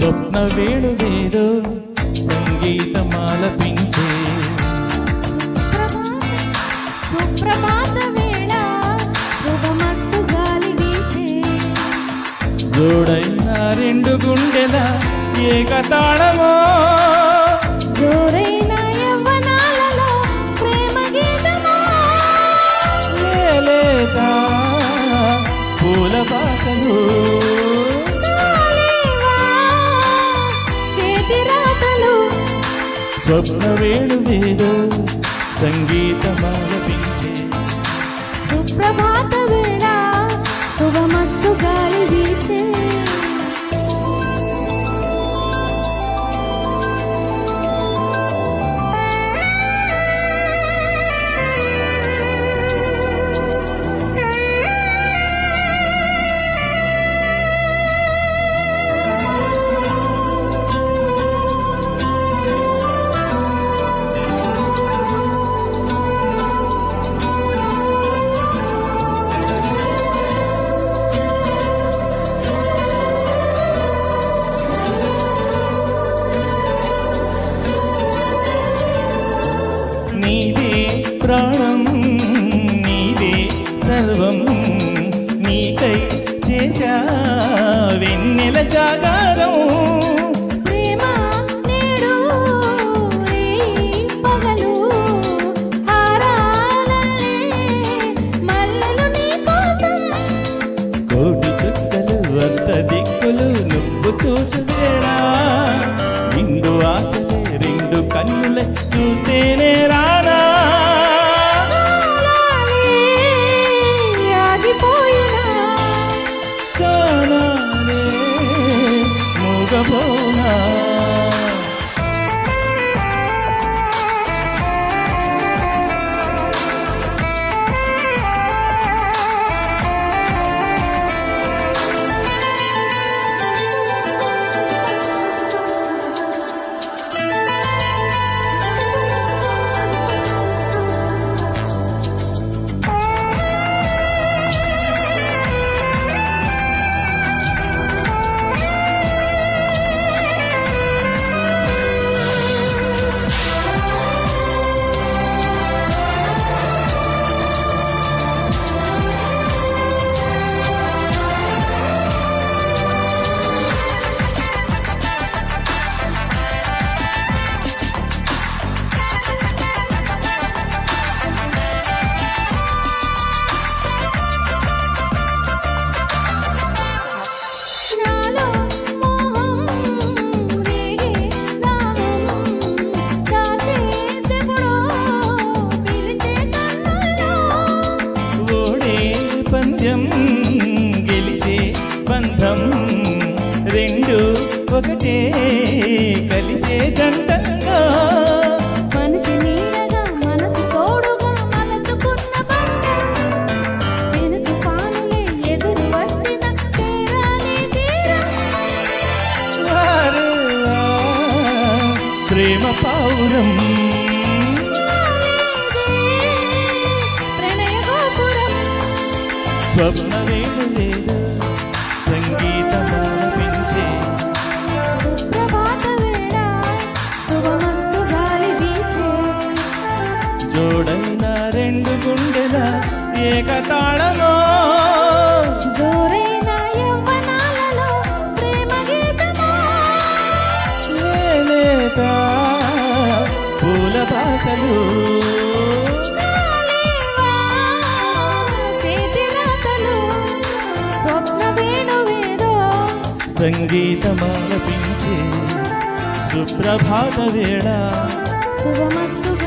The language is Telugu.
స్వప్న వేణువేదో సంగీతమాలపించే. సుప్రభాత వేళ శుభమస్తు గాలి వీచే. జోడైన రెండు గుండెల ఏకతాళమో. జోరైన యవ్వనాలలో ప్రేమ గీతమా? లేలేత పూల బాసలు స్వప్న వేణువేదో సంగీతమాలపించే. సుప్రభాత వేళ శుభమస్తు గాలి వీచే. నీవే ప్రాణం నీవే సర్వం. నీకై చేశా వెన్నెల జాగారం. కోటి చుక్కలు అష్ట దిక్కులు నువ్వు చూచు వేళ ఆశలే రెండు కన్నులే చూస్తేనే రా బంధం రెండు ఒకటే కలిసే జంటగా. మనిషి నీడగా మనసు తోడుగా మలచుకున్న బంధం. పెను తుఫానులే ఎదురు వచ్చిన చేరాలి తీరం. ప్రేమ పావురం. స్వప్న వేడు లేదు సంగీతమాలపించే. సుప్రభాత వేళ శుభమస్తు గాలి వీచే. జోడైన రెండు గుండెల ఏకతాళమో. జోరైన యవ్వనాలలో ప్రేమ గీతమా? లేలేత పూల భాషలు. సంగీతమాలపించే సుప్రభాత వేళ. శుభమస్తు